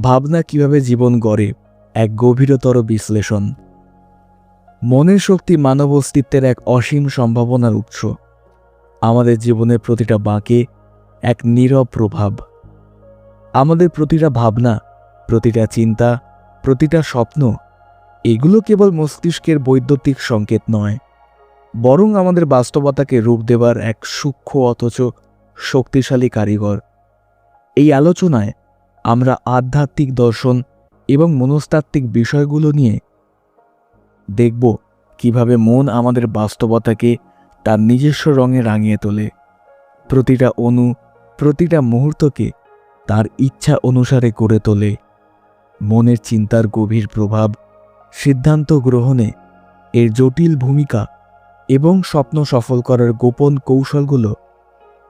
ভাবনা কীভাবে জীবন গড়ে, এক গভীরতর বিশ্লেষণ। মনের শক্তি মানব অস্তিত্বের এক অসীম সম্ভাবনার উৎস। আমাদের জীবনের প্রতিটা বাঁকে এক নীরব প্রভাব। আমাদের প্রতিটা ভাবনা, প্রতিটা চিন্তা, প্রতিটা স্বপ্ন, এগুলো কেবল মস্তিষ্কের বৈদ্যুতিক সংকেত নয়, বরং আমাদের বাস্তবতাকে রূপ দেবার এক সূক্ষ্ম অথচ শক্তিশালী কারিগর। এই আলোচনায় আমরা আধ্যাত্মিক দর্শন এবং মনস্তাত্ত্বিক বিষয়গুলো নিয়ে দেখব কীভাবে মন আমাদের বাস্তবতাকে তার নিজস্ব রঙে রাঙিয়ে তোলে। প্রতিটা অণু, প্রতিটা মুহূর্তকে তার ইচ্ছা অনুসারে করে তোলে। মনের চিন্তার গভীর প্রভাব, সিদ্ধান্ত গ্রহণে এর জটিল ভূমিকা এবং স্বপ্ন সফল করার গোপন কৌশলগুলো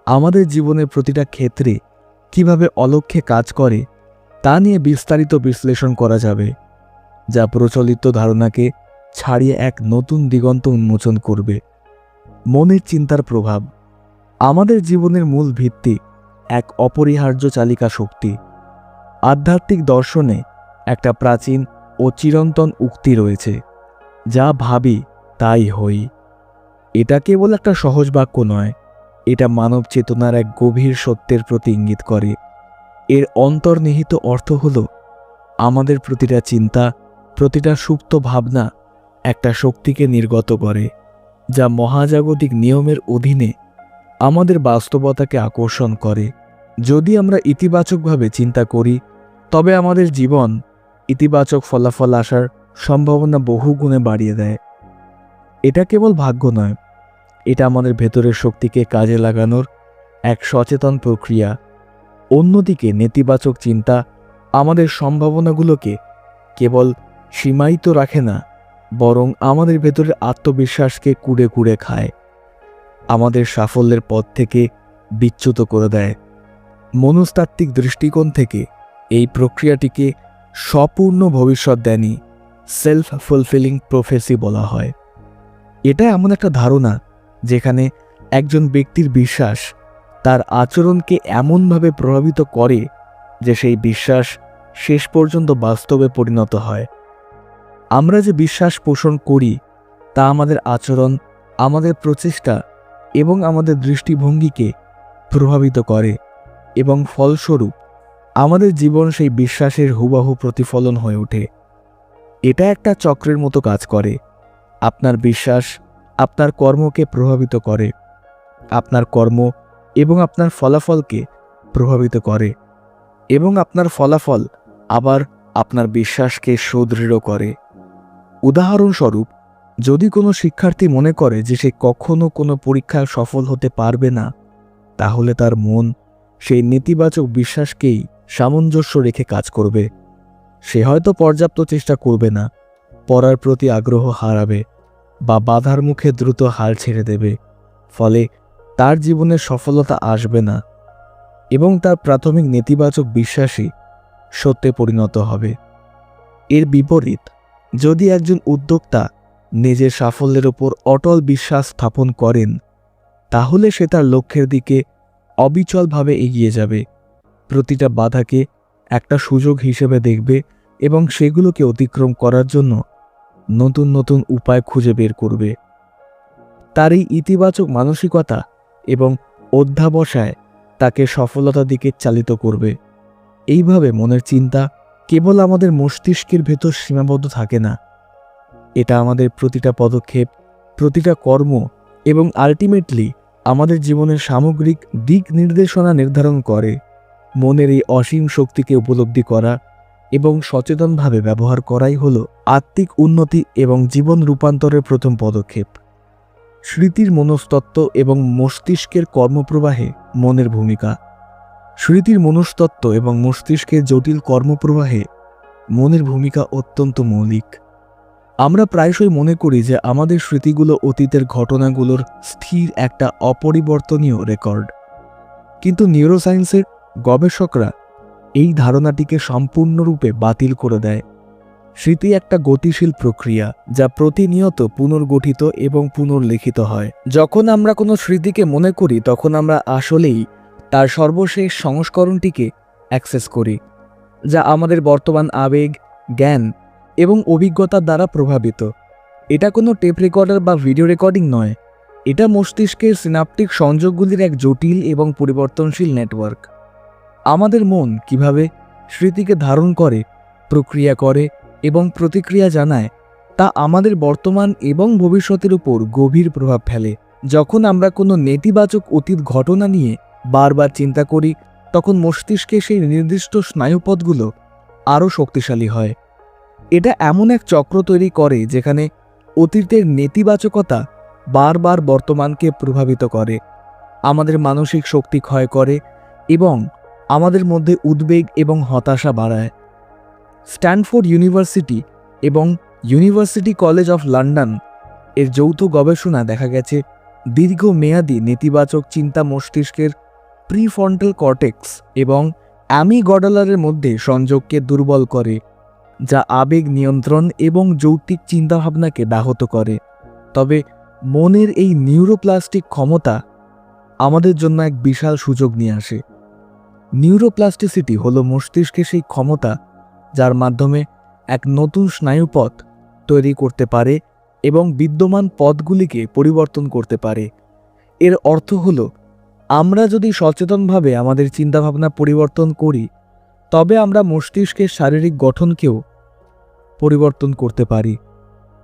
আমাদের জীবনের প্রতিটা ক্ষেত্রে কীভাবে অলক্ষ্যে কাজ করে, তা নিয়ে বিস্তারিত বিশ্লেষণ করা যাবে, যা প্রচলিত ধারণাকে ছাড়িয়ে এক নতুন দিগন্ত উন্মোচন করবে। মনের চিন্তার প্রভাব। আমাদের জীবনের মূল ভিত্তি এক অপরিহার্য চালিকা শক্তি। আধ্যাত্মিক দর্শনে একটা প্রাচীন ও চিরন্তন উক্তি রয়েছে, যা ভাবি তাই হই। এটা কেবল একটা সহজ বাক্য নয় এটা মানব চেতনার এক গভীর সত্যের প্রতি ইঙ্গিত করে। এর অন্তর্নিহিত অর্থ হল, আমাদের প্রতিটা চিন্তা, প্রতিটা সুপ্ত ভাবনা একটা শক্তিকে নির্গত করে, যা মহাজাগতিক নিয়মের অধীনে আমাদের বাস্তবতাকে আকর্ষণ করে। যদি আমরা ইতিবাচকভাবে চিন্তা করি, তবে আমাদের জীবন ইতিবাচক ফলাফল আসার সম্ভাবনা বহুগুণে বাড়িয়ে দেয়। এটা কেবল ভাগ্য নয় এটা আমাদের ভেতরের শক্তিকে কাজে লাগানোর এক সচেতন প্রক্রিয়া। অন্যদিকে নেতিবাচক চিন্তা আমাদের সম্ভাবনাগুলোকে কেবল সীমায়িত রাখে না, বরং আমাদের ভেতরের আত্মবিশ্বাসকে কুড়ে কুড়ে খায়। আমাদের সাফল্যের পথ থেকে বিচ্যুত করে দেয়। মনস্তাত্ত্বিক দৃষ্টিকোণ থেকে এই প্রক্রিয়াটিকে স্বপূর্ণ ভবিষ্যৎ দেয়নি সেলফ ফুলফিলিং প্রফেসি বলা হয়। এটা এমন একটা ধারণা যেখানে একজন ব্যক্তির বিশ্বাস তার আচরণকে এমনভাবে প্রভাবিত করে যে সেই বিশ্বাস শেষ পর্যন্ত বাস্তবে পরিণত হয়। আমরা যে বিশ্বাস পোষণ করি, তা আমাদের আচরণ, আমাদের প্রচেষ্টা এবং আমাদের দৃষ্টিভঙ্গিকে প্রভাবিত করে এবং ফলস্বরূপ আমাদের জীবন সেই বিশ্বাসের হুবাহু প্রতিফলন হয়ে ওঠে। এটা একটা চক্রের মতো কাজ করে। আপনার বিশ্বাস আপনার কর্মকে প্রভাবিত করে। আপনার কর্ম এবং আপনার ফলাফলকে প্রভাবিত করে। এবং আপনার ফলাফল আবার আপনার বিশ্বাসকে সুদৃঢ় করে। উদাহরণস্বরূপ, যদি কোনো শিক্ষার্থী মনে করে যে সে কখনো কোনো পরীক্ষায় সফল হতে পারবে না, তাহলে তার মন সেই নেতিবাচক বিশ্বাসকেই সামঞ্জস্য রেখে কাজ করবে। সে হয়তো পর্যাপ্ত চেষ্টা করবে না, পড়ার প্রতি আগ্রহ হারাবে। বা বাধার মুখে দ্রুত হাল ছেড়ে দেবে, ফলে তার জীবনে সফলতা আসবে না এবং তার প্রাথমিক নেতিবাচক বিশ্বাসই সত্যে পরিণত হবে। এর বিপরীত, যদি একজন উদ্যোক্তা নিজের সাফল্যের ওপর অটল বিশ্বাস স্থাপন করেন, তাহলে সে তার লক্ষ্যের দিকে অবিচলভাবে এগিয়ে যাবে। প্রতিটা বাধাকে একটা সুযোগ হিসেবে দেখবে এবং সেগুলোকে অতিক্রম করার জন্য নতুন নতুন উপায় খুঁজে বের করবে। তার এই ইতিবাচক মানসিকতা এবং অধ্যাবসায় তাকে সফলতার দিকে চালিত করবে। এইভাবে মনের চিন্তা কেবল আমাদের মস্তিষ্কের ভেতর সীমাবদ্ধ থাকে না। এটা আমাদের প্রতিটা পদক্ষেপ, প্রতিটা কর্ম এবং আলটিমেটলি আমাদের জীবনের সামগ্রিক দিক নির্দেশনা নির্ধারণ করে। মনের এই অসীম শক্তিকে উপলব্ধি করা এবং সচেতনভাবে ব্যবহার করাই হল আত্মিক উন্নতি এবং জীবন রূপান্তরের প্রথম পদক্ষেপ। স্মৃতির মনস্তত্ত্ব এবং মস্তিষ্কের কর্মপ্রবাহে মনের ভূমিকা। স্মৃতির মনস্তত্ত্ব এবং মস্তিষ্কের জটিল কর্মপ্রবাহে মনের ভূমিকা অত্যন্ত মৌলিক। আমরা প্রায়শই মনে করি যে আমাদের স্মৃতিগুলো অতীতের ঘটনাগুলোর স্থির একটা অপরিবর্তনীয় রেকর্ড। কিন্তু নিউরোসায়েন্সের গবেষকরা এই ধারণাটিকে সম্পূর্ণরূপে বাতিল করে দেয়। স্মৃতি একটা গতিশীল প্রক্রিয়া যা প্রতিনিয়ত পুনর্গঠিত এবং পুনর্লিখিত হয়। যখন আমরা কোনো স্মৃতিকে মনে করি, তখন আমরা আসলেই তার সর্বশেষ সংস্করণটিকে অ্যাক্সেস করি, যা আমাদের বর্তমান আবেগ, জ্ঞান এবং অভিজ্ঞতার দ্বারা প্রভাবিত। এটা কোনো টেপ রেকর্ডার বা ভিডিও রেকর্ডিং নয়। এটা মস্তিষ্কের সিনাপটিক সংযোগগুলির এক জটিল এবং পরিবর্তনশীল নেটওয়ার্ক। আমাদের মন কীভাবে স্মৃতিকে ধারণ করে, প্রক্রিয়া করে এবং প্রতিক্রিয়া জানায়, তা আমাদের বর্তমান এবং ভবিষ্যতের উপর গভীর প্রভাব ফেলে। যখন আমরা কোনো নেতিবাচক অতীত ঘটনা নিয়ে বারবার চিন্তা করি, তখন মস্তিষ্কে সেই নির্দিষ্ট স্নায়ুপথগুলো আরও শক্তিশালী হয়। এটা এমন এক চক্র তৈরি করে যেখানে অতীতের নেতিবাচকতা বারবার বর্তমানকে প্রভাবিত করে, আমাদের মানসিক শক্তি ক্ষয় করে এবং আমাদের মধ্যে উদ্বেগ এবং হতাশা বাড়ায়। স্ট্যানফোর্ড ইউনিভার্সিটি এবং ইউনিভার্সিটি কলেজ অফ লন্ডন এর যৌথ গবেষণা দেখা গেছে দীর্ঘ দীর্ঘমেয়াদী নেতিবাচক চিন্তা মস্তিষ্কের প্রিফ্রন্টাল কর্টেক্স এবং অ্যামিগডালারের মধ্যে সংযোগকে দুর্বল করে, যা আবেগ নিয়ন্ত্রণ এবং যৌক্তিক চিন্তাভাবনাকে ব্যাহত করে। তবে মনের এই নিউরোপ্লাস্টিক ক্ষমতা আমাদের জন্য এক বিশাল সুযোগ নিয়ে আসে। নিউরোপ্লাস্টিসিটি হলো মস্তিষ্কের সেই ক্ষমতা যার মাধ্যমে এক নতুন স্নায়ুপথ তৈরি করতে পারে এবং বিদ্যমান পথগুলিকে পরিবর্তন করতে পারে। এর অর্থ হল, আমরা যদি সচেতনভাবে আমাদের চিন্তাভাবনা পরিবর্তন করি, তবে আমরা মস্তিষ্কের শারীরিক গঠনকেও পরিবর্তন করতে পারি।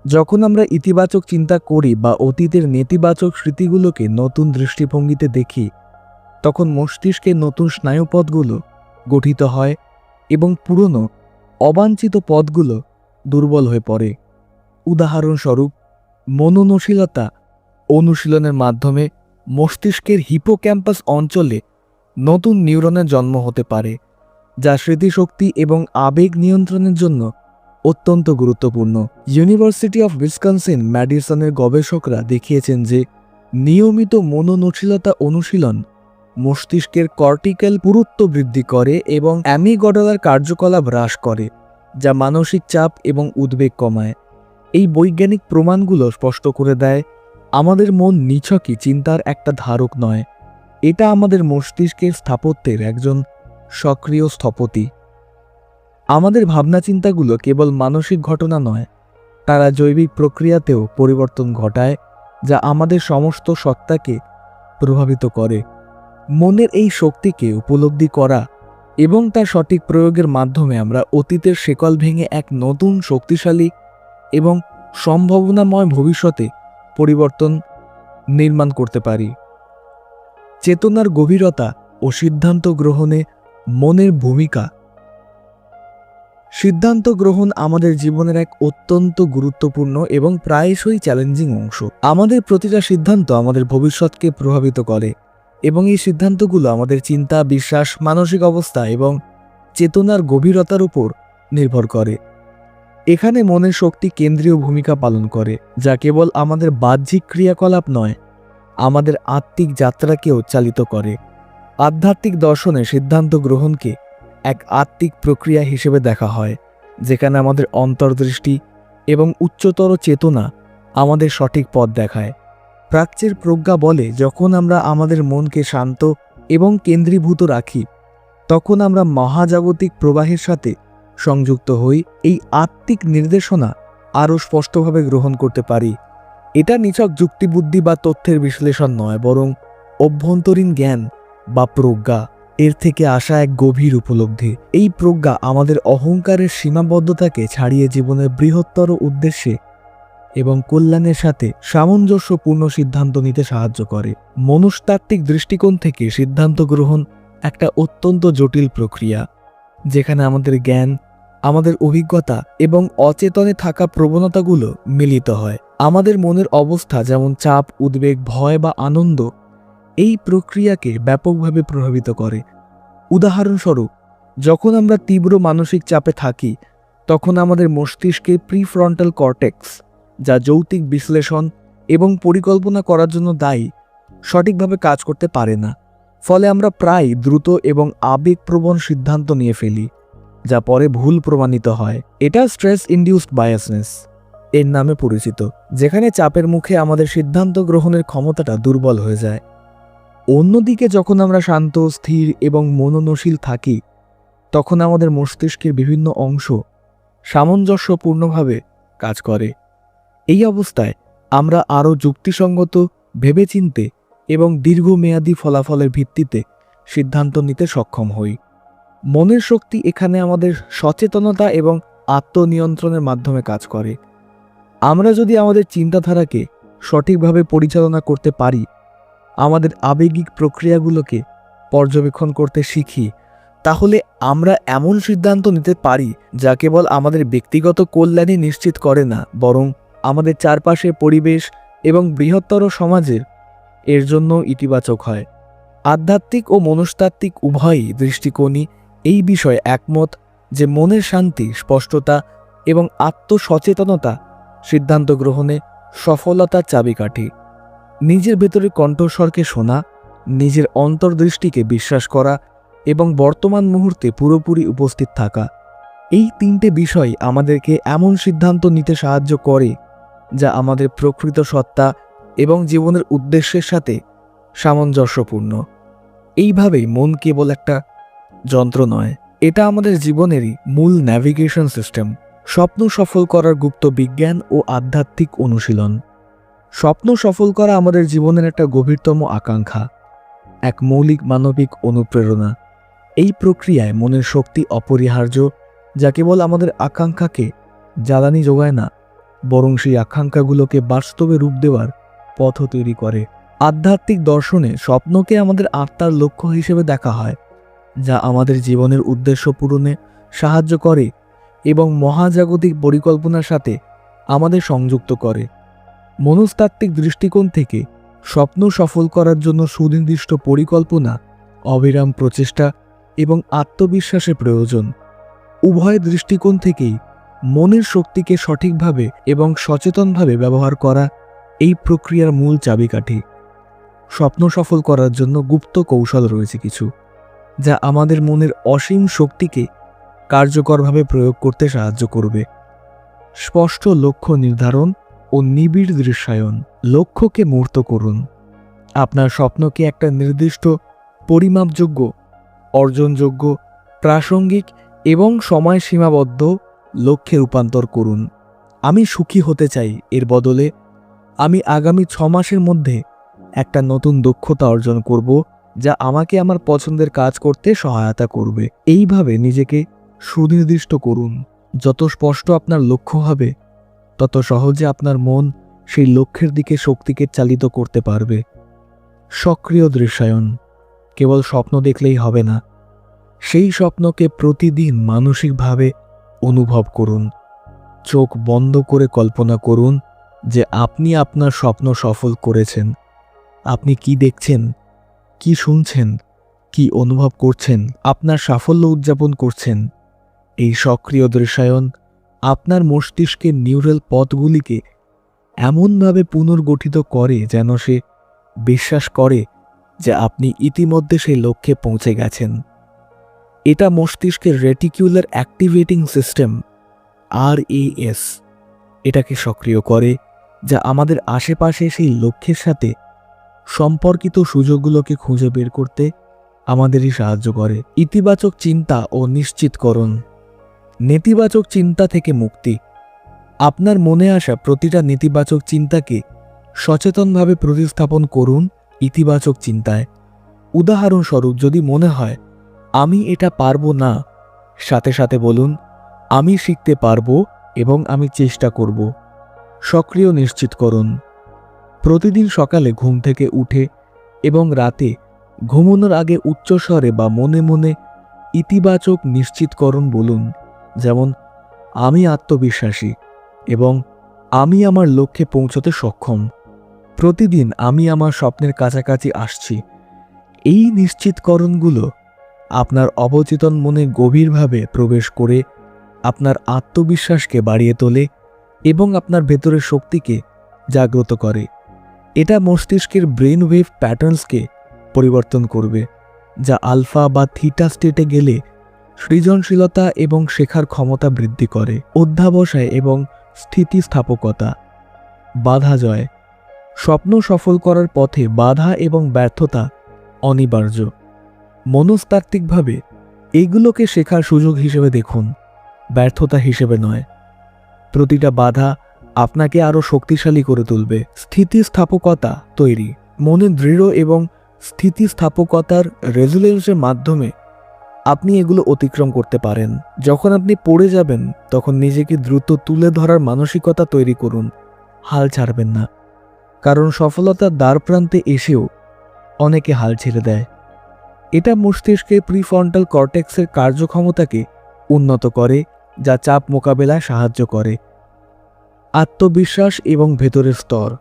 যখন আমরা ইতিবাচক চিন্তা করি বা অতীতের নেতিবাচক স্মৃতিগুলোকে নতুন দৃষ্টিভঙ্গিতে দেখি তখন মস্তিষ্কে নতুন স্নায়ুপদগুলো গঠিত হয় এবং পুরনো, অবাঞ্ছিত পদগুলো দুর্বল হয়ে পড়ে। উদাহরণস্বরূপ, মনোনশীলতা অনুশীলনের মাধ্যমে মস্তিষ্কের হিপোক্যাম্পাস অঞ্চলে নতুন নিউরনের জন্ম হতে পারে, যা স্মৃতিশক্তি এবং আবেগ নিয়ন্ত্রণের জন্য অত্যন্ত গুরুত্বপূর্ণ। ইউনিভার্সিটি অফ উইসকনসিন ম্যাডিসনের গবেষকরা দেখিয়েছেন যে, নিয়মিত মনোনশীলতা অনুশীলন মস্তিষ্কের কর্টিক্যাল পুরুত্ব বৃদ্ধি করে এবং অ্যামিগডালার কার্যকলাপ হ্রাস করে, যা মানসিক চাপ এবং উদ্বেগ কমায়। এই বৈজ্ঞানিক প্রমাণগুলো স্পষ্ট করে দেয়, আমাদের মন নিছকই চিন্তার একটা ধারক নয়। এটা আমাদের মস্তিষ্কের স্থাপত্যের একজন সক্রিয় স্থপতি। আমাদের ভাবনা চিন্তাগুলো কেবল মানসিক ঘটনা নয়, তারা জৈবিক প্রক্রিয়াতেও পরিবর্তন ঘটায়, যা আমাদের সমস্ত সত্তাকে প্রভাবিত করে। মনের এই শক্তিকে উপলব্ধি করা এবং তার সঠিক প্রয়োগের মাধ্যমে আমরা অতীতের শেকল ভেঙে এক নতুন শক্তিশালী এবং সম্ভাবনাময় ভবিষ্যতে পরিবর্তন নির্মাণ করতে পারি। চেতনার গভীরতা ও সিদ্ধান্ত গ্রহণে মনের ভূমিকা। সিদ্ধান্ত গ্রহণ আমাদের জীবনের এক অত্যন্ত গুরুত্বপূর্ণ এবং প্রায়শই চ্যালেঞ্জিং অংশ। আমাদের প্রতিটা সিদ্ধান্ত আমাদের ভবিষ্যৎকে প্রভাবিত করে। এবং এই সিদ্ধান্তগুলো আমাদের চিন্তা, বিশ্বাস, মানসিক অবস্থা এবং চেতনার গভীরতার উপর নির্ভর করে। এখানে মনের শক্তি কেন্দ্রীয় ভূমিকা পালন করে, যা কেবল আমাদের বাহ্যিক ক্রিয়াকলাপ নয়, আমাদের আত্মিক যাত্রাকেও চালিত করে। আধ্যাত্মিক দর্শনে সিদ্ধান্ত গ্রহণকে এক আত্মিক প্রক্রিয়া হিসেবে দেখা হয়, যেখানে আমাদের অন্তর্দৃষ্টি এবং উচ্চতর চেতনা আমাদের সঠিক পথ দেখায়। প্রাচ্যের প্রজ্ঞা বলে, যখন আমরা আমাদের মনকে শান্ত এবং কেন্দ্রীভূত রাখি, তখন আমরা মহাজাগতিক প্রবাহের সাথে সংযুক্ত হই, এই আত্মিক নির্দেশনা আরও স্পষ্টভাবে গ্রহণ করতে পারি। এটা নিছক যুক্তিবুদ্ধি বা তথ্যের বিশ্লেষণ নয়, বরং অভ্যন্তরীণ জ্ঞান বা প্রজ্ঞা। এর থেকে আসা এক গভীর উপলব্ধি। এই প্রজ্ঞা আমাদের অহংকারের সীমাবদ্ধতাকে ছাড়িয়ে জীবনের বৃহত্তর উদ্দেশ্যে এবং কল্যাণের সাথে সামঞ্জস্যপূর্ণ সিদ্ধান্ত নিতে সাহায্য করে। মনস্তাত্ত্বিক দৃষ্টিকোণ থেকে সিদ্ধান্ত গ্রহণ একটা অত্যন্ত জটিল প্রক্রিয়া, যেখানে আমাদের জ্ঞান, আমাদের অভিজ্ঞতা এবং অচেতনে থাকা প্রবণতাগুলো মিলিত হয়। আমাদের মনের অবস্থা যেমন চাপ, উদ্বেগ, ভয় বা আনন্দ, এই প্রক্রিয়াকে ব্যাপকভাবে প্রভাবিত করে। উদাহরণস্বরূপ, যখন আমরা তীব্র মানসিক চাপে থাকি, তখন আমাদের মস্তিষ্কে প্রিফ্রন্টাল কর্টেক্স যা যৌতিক বিশ্লেষণ এবং পরিকল্পনা করার জন্য দায়ী, সঠিকভাবে কাজ করতে পারে না। ফলে আমরা প্রায় দ্রুত এবং আবেগপ্রবণ সিদ্ধান্ত নিয়ে ফেলি, যা পরে ভুল প্রমাণিত হয়। এটা স্ট্রেস ইন্ডিউসড বায়াসনেস এর নামে পরিচিত, যেখানে চাপের মুখে আমাদের সিদ্ধান্ত গ্রহণের ক্ষমতাটা দুর্বল হয়ে যায়। অন্যদিকে যখন আমরা শান্ত, স্থির এবং মননশীল থাকি, তখন আমাদের মস্তিষ্কের বিভিন্ন অংশ সামঞ্জস্যপূর্ণভাবে কাজ করে। এই অবস্থায় আমরা আরও যুক্তিসঙ্গত, ভেবেচিন্তে এবং দীর্ঘমেয়াদী ফলাফলের ভিত্তিতে সিদ্ধান্ত নিতে সক্ষম হই। মনের শক্তি এখানে আমাদের সচেতনতা এবং আত্মনিয়ন্ত্রণের মাধ্যমে কাজ করে। আমরা যদি আমাদের চিন্তাধারাকে সঠিকভাবে পরিচালনা করতে পারি, আমাদের আবেগিক প্রক্রিয়াগুলোকে পর্যবেক্ষণ করতে শিখি, তাহলে আমরা এমন সিদ্ধান্ত নিতে পারি যা কেবল আমাদের ব্যক্তিগত কল্যাণই নিশ্চিত করে না, বরং আমাদের চারপাশে পরিবেশ এবং বৃহত্তর সমাজের, এর জন্য ইতিবাচক হয়। আধ্যাত্মিক ও মনস্তাত্ত্বিক উভয়ই দৃষ্টিকোণই এই বিষয়ে একমত যে মনের শান্তি, স্পষ্টতা এবং আত্মসচেতনতা সিদ্ধান্ত গ্রহণে সফলতার চাবিকাঠি। নিজের ভেতরে কণ্ঠস্বরকে শোনা, নিজের অন্তর্দৃষ্টিকে বিশ্বাস করা এবং বর্তমান মুহূর্তে পুরোপুরি উপস্থিত থাকা। এই তিনটে বিষয় আমাদেরকে এমন সিদ্ধান্ত নিতে সাহায্য করে যা আমাদের প্রকৃত সত্তা এবং জীবনের উদ্দেশ্যের সাথে সামঞ্জস্যপূর্ণ। এইভাবেই মন কেবল একটা যন্ত্র নয়, এটা আমাদের জীবনেরই মূল ন্যাভিগেশন সিস্টেম স্বপ্ন সফল করার গুপ্ত বিজ্ঞান ও আধ্যাত্মিক অনুশীলন। স্বপ্ন সফল করা আমাদের জীবনের একটা গভীরতম আকাঙ্ক্ষা, এক মৌলিক মানবিক অনুপ্রেরণা। এই প্রক্রিয়ায় মনের শক্তি অপরিহার্য, যা কেবল আমাদের আকাঙ্ক্ষাকে জ্বালানি যোগায় না বরং সেই আকাঙ্ক্ষাগুলোকে বাস্তবে রূপ দেওয়ার পথ তৈরি করে। আধ্যাত্মিক দর্শনে স্বপ্নকে আমাদের আত্মার লক্ষ্য হিসেবে দেখা হয়, যা আমাদের জীবনের উদ্দেশ্য পূরণে সাহায্য করে এবং মহাজাগতিক পরিকল্পনার সাথে আমাদের সংযুক্ত করে। মনস্তাত্ত্বিক দৃষ্টিকোণ থেকে স্বপ্ন সফল করার জন্য সুনির্দিষ্ট পরিকল্পনা, অবিরাম প্রচেষ্টা এবং আত্মবিশ্বাসের প্রয়োজন। উভয় দৃষ্টিকোণ থেকেই মনের শক্তিকে সঠিকভাবে এবং সচেতনভাবে ব্যবহার করা এই প্রক্রিয়ার মূল চাবিকাঠি। স্বপ্ন সফল করার জন্য গুপ্ত কৌশল রয়েছে কিছু, যা আমাদের মনের অসীম শক্তিকে কার্যকরভাবে প্রয়োগ করতে সাহায্য করবে। স্পষ্ট লক্ষ্য নির্ধারণ ও নিবিড় দৃশ্যায়ন লক্ষ্যকে মূর্ত করুন। আপনার স্বপ্নকে একটা নির্দিষ্ট পরিমাপযোগ্য, অর্জনযোগ্য, প্রাসঙ্গিক এবং সময় সীমাবদ্ধ লক্ষ্যে রূপান্তর করুন। আমি সুখী হতে চাই এর বদলে আমি আগামী ছ মাসের মধ্যে একটা নতুন দক্ষতা অর্জন করব, যা আমাকে আমার পছন্দের কাজ করতে সহায়তা করবে। এইভাবে নিজেকে সুনির্দিষ্ট করুন। যত স্পষ্ট আপনার লক্ষ্য হবে, তত সহজে আপনার মন সেই লক্ষ্যের দিকে শক্তিকে চালিত করতে পারবে। সক্রিয় দৃশ্যায়ন, কেবল স্বপ্ন দেখলেই হবে না। সেই স্বপ্নকে প্রতিদিন মানসিকভাবে অনুভব করুন। চোখ বন্ধ করে কল্পনা করুন যে আপনি আপনার স্বপ্ন সফল করেছেন। আপনি কি দেখছেন? কি শুনছেন? কি অনুভব করছেন? আপনার সাফল্য উদযাপন করছেন? এই সক্রিয় দৃশ্যায়ন আপনার মস্তিষ্কের নিউরাল পথগুলিকে এমনভাবে পুনর্গঠিত করে যেন সে বিশ্বাস করে যে আপনি ইতিমধ্যে সেই লক্ষ্যে পৌঁছে গেছেন। এটা মস্তিষ্কের রেটিকিউলার অ্যাক্টিভেটিং সিস্টেম আর এস এটাকে সক্রিয় করে, যা আমাদের আশেপাশে সেই লক্ষ্যের সাথে সম্পর্কিত সুযোগগুলোকে খুঁজে বের করতে আমাদেরই সাহায্য করে। ইতিবাচক চিন্তা ও নিশ্চিতকরণ। নেতিবাচক চিন্তা থেকে মুক্তি। আপনার মনে আসা প্রতিটা নেতিবাচক চিন্তাকে সচেতনভাবে প্রতিস্থাপন করুন ইতিবাচক চিন্তায়। উদাহরণস্বরূপ যদি মনে হয় আমি এটা পারব না। সাথে সাথে বলুন, আমি শিখতে পারব এবং আমি চেষ্টা করব। সক্রিয় নিশ্চিত করুন। প্রতিদিন সকালে ঘুম থেকে উঠে এবং রাতে ঘুমানোর আগে উচ্চস্বরে বা মনে মনে ইতিবাচক নিশ্চিতকরণ বলুন, যেমন, আমি আত্মবিশ্বাসী এবং আমি আমার লক্ষ্যে পৌঁছতে সক্ষম। প্রতিদিন আমি আমার স্বপ্নের কাছাকাছি আসছি। এই নিশ্চিতকরণগুলো আপনার অবচেতন মনে গভীরভাবে প্রবেশ করে আপনার আত্মবিশ্বাসকে বাড়িয়ে তোলে এবং আপনার ভেতরের শক্তিকে জাগ্রত করে। এটা মস্তিষ্কের ব্রেন ওয়েভ প্যাটার্নসকে পরিবর্তন করবে, যা আলফা বা থিটা স্টেটে গেলে সৃজনশীলতা এবং শেখার ক্ষমতা বৃদ্ধি করে। অধ্যাবসায় এবং স্থিতিস্থাপকতা, বাধা জয়, স্বপ্ন সফল করার পথে বাধা এবং ব্যর্থতা অনিবার্য। মনস্তাত্ত্বিকভাবে এগুলোকে শেখার সুযোগ হিসেবে দেখুন, ব্যর্থতা হিসেবে নয়। প্রতিটা বাধা আপনাকে আরও শক্তিশালী করে তুলবে। স্থিতিস্থাপকতা তৈরি। মনে দৃঢ় এবং স্থিতিস্থাপকতার রেজুলেন্সের মাধ্যমে আপনি এগুলো অতিক্রম করতে পারেন। যখন আপনি পড়ে যাবেন, তখন নিজেকে দ্রুত তুলে ধরার মানসিকতা তৈরি করুন। হাল ছাড়বেন না। কারণ সফলতার দ্বার প্রান্তে এসেও অনেকে হাল ছেড়ে দেয়। এটা মস্তিষ্কের প্রিফ্রন্টাল কর্টেক্সের কার্যক্ষমতাকে উন্নত করে, যা চাপ মোকাবেলায় সাহায্য করে। আত্মবিশ্বাস এবং ভেতরের স্তর।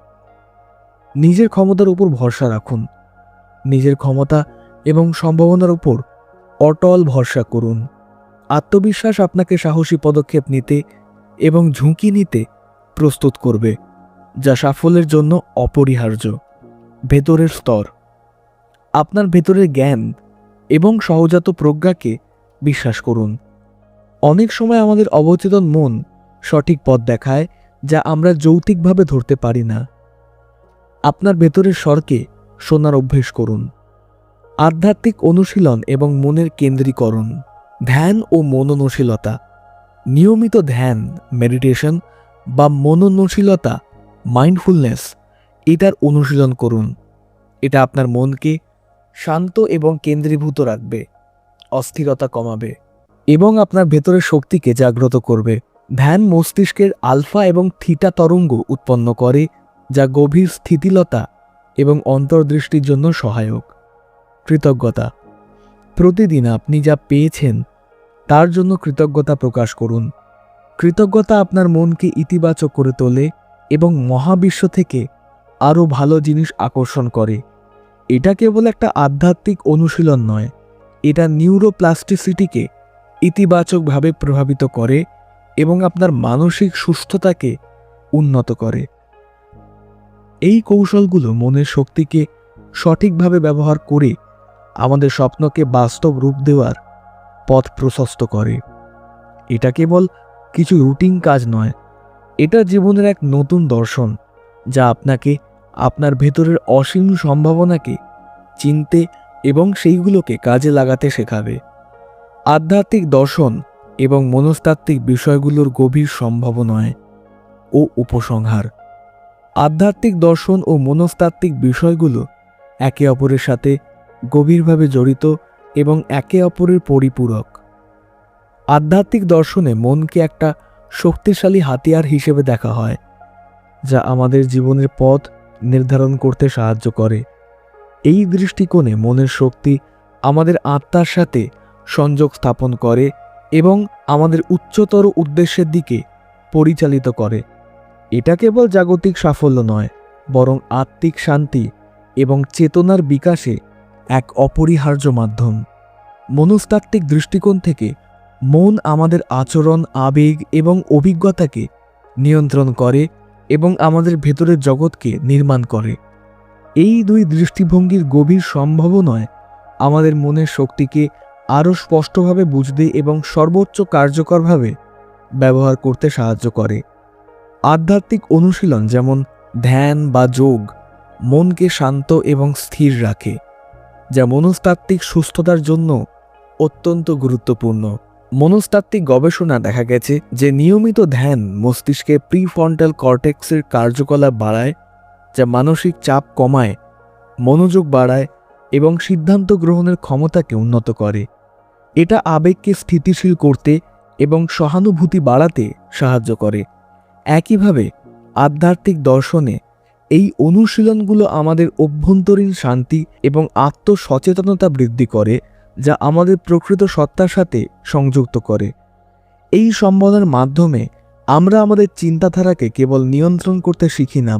নিজের ক্ষমতার উপর ভরসা রাখুন। নিজের ক্ষমতা এবং সম্ভাবনার উপর অটল ভরসা করুন। আত্মবিশ্বাস আপনাকে সাহসী পদক্ষেপ নিতে এবং ঝুঁকি নিতে প্রস্তুত করবে, যা সাফল্যের জন্য অপরিহার্য। ভেতরের স্তর। আপনার ভেতরের জ্ঞান এবং সহজাত প্রজ্ঞাকে বিশ্বাস করুন। অনেক সময় আমাদের অবচেতন মন সঠিক পথ দেখায় যা আমরা যৌতিকভাবে ধরতে পারি না। আপনার ভেতরের স্বরকে শোনার অভ্যেস করুন। আধ্যাত্মিক অনুশীলন এবং মনের কেন্দ্রীকরণ, ধ্যান ও মননশীলতা, নিয়মিত ধ্যান, মেডিটেশন বা মননশীলতা, মাইন্ডফুলনেস, এটার অনুশীলন করুন। এটা আপনার মনকে শান্ত এবং কেন্দ্রীভূত রাখবে, অস্থিরতা কমাবে এবং আপনার ভেতরের শক্তিকে জাগ্রত করবে। ধ্যান মস্তিষ্কের আলফা এবং থিটা তরঙ্গ উৎপন্ন করে, যা গভীর স্থিতিলতা এবং অন্তর্দৃষ্টির জন্য সহায়ক। কৃতজ্ঞতা। প্রতিদিন আপনি যা পেয়েছেন, তার জন্য কৃতজ্ঞতা প্রকাশ করুন। কৃতজ্ঞতা আপনার মনকে ইতিবাচক করে তোলে এবং মহাবিশ্ব থেকে আরও ভালো জিনিস আকর্ষণ করে। এটা কেবল একটা আধ্যাত্মিক অনুশীলন নয়, এটা নিউরোপ্লাস্টিসিটিকে ইতিবাচকভাবে প্রভাবিত করে এবং আপনার মানসিক সুস্থতাকে উন্নত করে। এই কৌশলগুলো মনের শক্তিকে সঠিকভাবে ব্যবহার করে আমাদের স্বপ্নকে বাস্তব রূপ দেওয়ার পথ প্রশস্ত করে। এটা কেবল কিছু রুটিন কাজ নয়, এটা জীবনের এক নতুন দর্শন যা আপনাকে আপনার ভেতরের অসীম সম্ভাবনাকে চিনতে এবং সেইগুলোকে কাজে লাগাতে শেখাবে। আধ্যাত্মিক দর্শন এবং মনস্তাত্ত্বিক বিষয়গুলোর গভীর সম্ভাবনায় ও উপসংহার। আধ্যাত্মিক দর্শন ও মনস্তাত্ত্বিক বিষয়গুলো একে অপরের সাথে গভীরভাবে জড়িত এবং একে অপরের পরিপূরক। আধ্যাত্মিক দর্শনে মনকে একটা শক্তিশালী হাতিয়ার হিসেবে দেখা হয়, যা আমাদের জীবনের পথ নির্ধারণ করতে সাহায্য করে। এই দৃষ্টিকোণে মনের শক্তি আমাদের আত্মার সাথে সংযোগ স্থাপন করে এবং আমাদের উচ্চতর উদ্দেশ্যের দিকে পরিচালিত করে। এটা কেবল জাগতিক সাফল্য নয়, বরং আত্মিক শান্তি এবং চেতনার বিকাশে এক অপরিহার্য মাধ্যম। মনস্তাত্ত্বিক দৃষ্টিকোণ থেকে মন আমাদের আচরণ, আবেগ এবং অভিজ্ঞতাকে নিয়ন্ত্রণ করে এবং আমাদের ভেতরের জগৎকে নির্মাণ করে। এই দুই দৃষ্টিভঙ্গির গভীর সম্ভাবনায় আমাদের মনের শক্তিকে আরও স্পষ্টভাবে বুঝতে এবং সর্বোচ্চ কার্যকরভাবে ব্যবহার করতে সাহায্য করে। আধ্যাত্মিক অনুশীলন যেমন ধ্যান বা যোগ, মনকে শান্ত এবং স্থির রাখে, যা মনস্তাত্ত্বিক সুস্থতার জন্য অত্যন্ত গুরুত্বপূর্ণ। মনস্তাত্ত্বিক গবেষণা দেখা গেছে যে নিয়মিত ধ্যান মস্তিষ্কে প্রিফ্রন্টাল কর্টেক্সের কার্যকলাপ বাড়ায়, যা মানসিক চাপ কমায়, মনোযোগ বাড়ায় এবং সিদ্ধান্ত গ্রহণের ক্ষমতাকে উন্নত করে। এটা আবেগকে স্থিতিশীল করতে এবং সহানুভূতি বাড়াতে সাহায্য করে। একইভাবে, আধ্যাত্মিক দর্শনে এই অনুশীলনগুলো আমাদের অভ্যন্তরীণ শান্তি এবং আত্মসচেতনতা বৃদ্ধি করে। যা আমাদের প্রকৃত সত্তার সাথে সংযুক্ত করে। এই সম্বোধনের মাধ্যমে আমরা আমাদের চিন্তাধারাকে কেবল নিয়ন্ত্রণ করতে শিখি না